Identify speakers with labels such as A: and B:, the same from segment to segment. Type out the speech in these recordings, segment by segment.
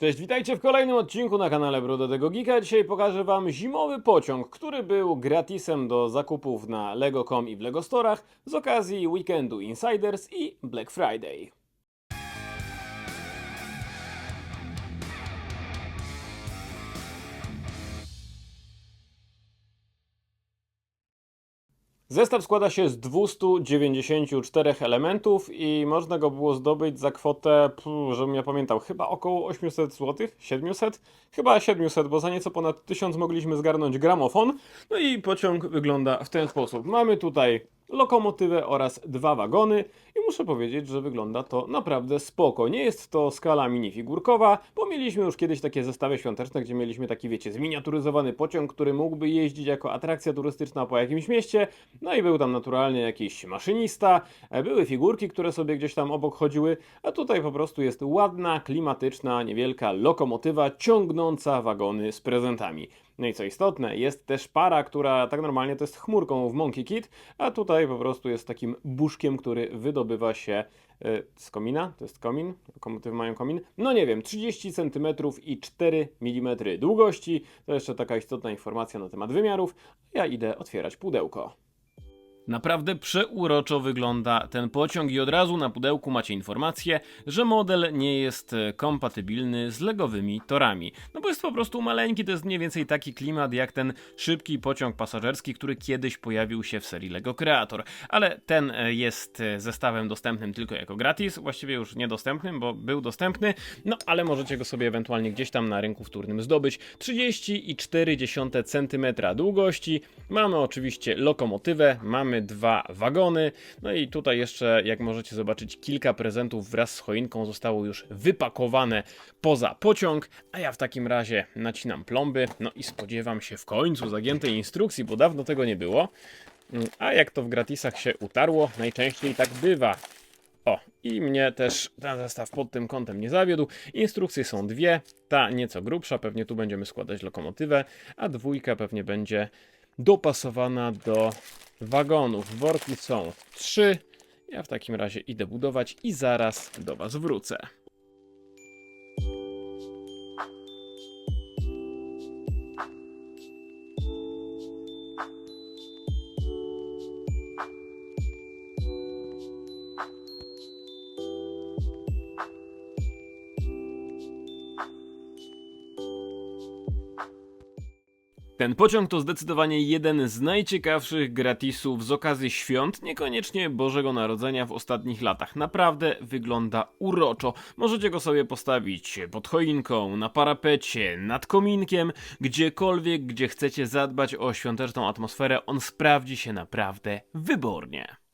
A: Cześć, witajcie w kolejnym odcinku na kanale Brodowego Geeka. Dzisiaj pokażę wam zimowy pociąg, który był gratisem do zakupów na Lego.com i w Lego Storach z okazji weekendu Insiders i Black Friday. Zestaw składa się z 294 elementów i można go było zdobyć za kwotę, pff, żebym ja pamiętał, chyba około 800 zł, 700? Chyba 700, bo za nieco ponad 1000 mogliśmy zgarnąć gramofon. No i pociąg wygląda w ten sposób. Mamy tutaj lokomotywę oraz dwa wagony i muszę powiedzieć, że wygląda to naprawdę spoko. Nie jest to skala minifigurkowa, bo mieliśmy już kiedyś takie zestawy świąteczne, gdzie mieliśmy taki, wiecie, zminiaturyzowany pociąg, który mógłby jeździć jako atrakcja turystyczna po jakimś mieście, no i był tam naturalnie jakiś maszynista, e, były figurki, które sobie gdzieś tam obok chodziły, a tutaj po prostu jest ładna, klimatyczna, niewielka lokomotywa ciągnąca wagony z prezentami. No i co istotne, jest też para, która tak normalnie to jest chmurką w Monkey Kid, a tutaj po prostu jest takim buszkiem, który wydobywa się e, z komina. To jest komin? Lokomotywy mają komin? No nie wiem, 30 cm i 4 mm długości. To jeszcze taka istotna informacja na temat wymiarów. Ja idę otwierać pudełko. Naprawdę przeuroczo wygląda ten pociąg i od razu na pudełku macie informację, że model nie jest e, kompatybilny z legowymi torami. No bo jest po prostu maleńki, to jest mniej więcej taki klimat jak ten szybki pociąg pasażerski, który kiedyś pojawił się w serii Lego Creator. Ale ten e, jest e, zestawem dostępnym tylko jako gratis, właściwie już niedostępnym, bo był dostępny, no ale możecie go sobie ewentualnie gdzieś tam na rynku wtórnym zdobyć. 30,4 cm długości, mamy oczywiście lokomotywę, mamy dwa wagony, no i tutaj jeszcze, jak możecie zobaczyć, kilka prezentów wraz z choinką zostało już wypakowane poza pociąg, a ja w takim razie nacinam plomby, no i spodziewam się w końcu zagiętej instrukcji, bo dawno tego nie było. A jak to w gratisach się utarło, najczęściej tak bywa. O, i mnie też ten zestaw pod tym kątem nie zawiódł. Instrukcje są dwie, ta nieco grubsza, pewnie tu będziemy składać lokomotywę, a dwójka pewnie będzie dopasowana do wagonów. Worki są trzy. Ja w takim razie idę budować i zaraz do Was wrócę. Ten pociąg to zdecydowanie jeden z najciekawszych gratisów z okazji świąt, niekoniecznie Bożego Narodzenia w ostatnich latach. Naprawdę wygląda uroczo. Możecie go sobie postawić pod choinką, na parapecie, nad kominkiem, gdziekolwiek, gdzie chcecie zadbać o świąteczną atmosferę. On sprawdzi się naprawdę wybornie.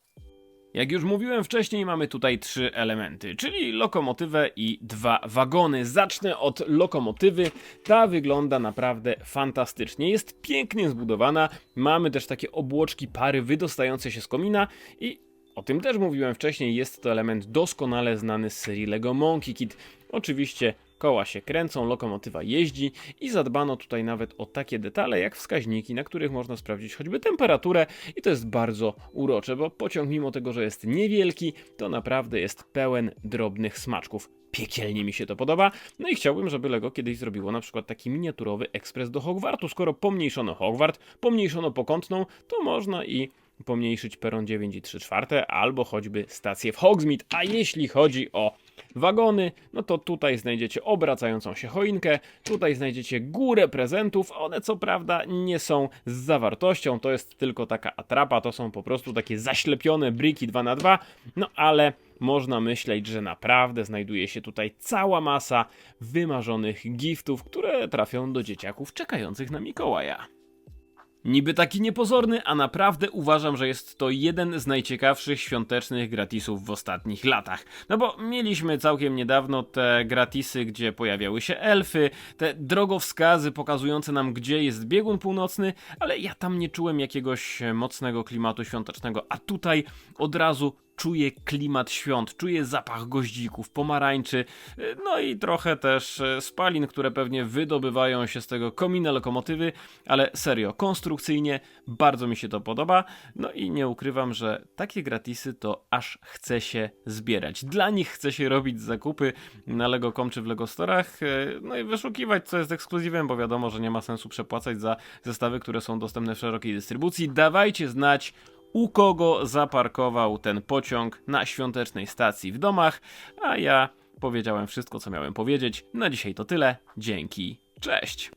A: Jak już mówiłem wcześniej, mamy tutaj trzy elementy, czyli lokomotywę i dwa wagony. Zacznę od lokomotywy. Ta wygląda naprawdę fantastycznie. Jest pięknie zbudowana. Mamy też takie obłoczki pary wydostające się z komina i o tym też mówiłem wcześniej. Jest to element doskonale znany z serii Lego Monkey Kid. Oczywiście koła się kręcą, lokomotywa jeździ i zadbano tutaj nawet o takie detale jak wskaźniki, na których można sprawdzić choćby temperaturę i to jest bardzo urocze, bo pociąg mimo tego, że jest niewielki, to naprawdę jest pełen drobnych smaczków. Piekielnie mi się to podoba. No i chciałbym, żeby Lego kiedyś zrobiło na przykład taki miniaturowy ekspres do Hogwartu. Skoro pomniejszono Hogwart, pomniejszono pokątną, to można i pomniejszyć peron 9 i 3 czwarte, albo choćby stację w Hogsmeade. A jeśli chodzi o wagony, no to tutaj znajdziecie obracającą się choinkę, tutaj znajdziecie górę prezentów. One co prawda nie są z zawartością, to jest tylko taka atrapa, to są po prostu takie zaślepione briki 2 na 2 no ale można myśleć, że naprawdę znajduje się tutaj cała masa wymarzonych giftów, które trafią do dzieciaków czekających na Mikołaja. Niby taki niepozorny, a naprawdę uważam, że jest to jeden z najciekawszych świątecznych gratisów w ostatnich latach. No bo mieliśmy całkiem niedawno te gratisy, gdzie pojawiały się elfy, te drogowskazy pokazujące nam, gdzie jest biegun północny, ale ja tam nie czułem jakiegoś mocnego klimatu świątecznego, a tutaj od razu czuję klimat świąt, czuję zapach goździków, pomarańczy, y, no i trochę też y, spalin, które pewnie wydobywają się z tego komina lokomotywy, ale serio, konstrukcyjnie bardzo mi się to podoba, no i nie ukrywam, że takie gratisy to aż chce się zbierać. Dla nich chce się robić zakupy na Lego.com czy w Lego Storach, y, no i wyszukiwać co jest ekskluzywem, bo wiadomo, że nie ma sensu przepłacać za zestawy, które są dostępne w szerokiej dystrybucji. Dawajcie znać, u kogo zaparkował ten pociąg na świątecznej stacji w domach, a ja powiedziałem wszystko, co miałem powiedzieć. Na dzisiaj to tyle. Dzięki. Cześć.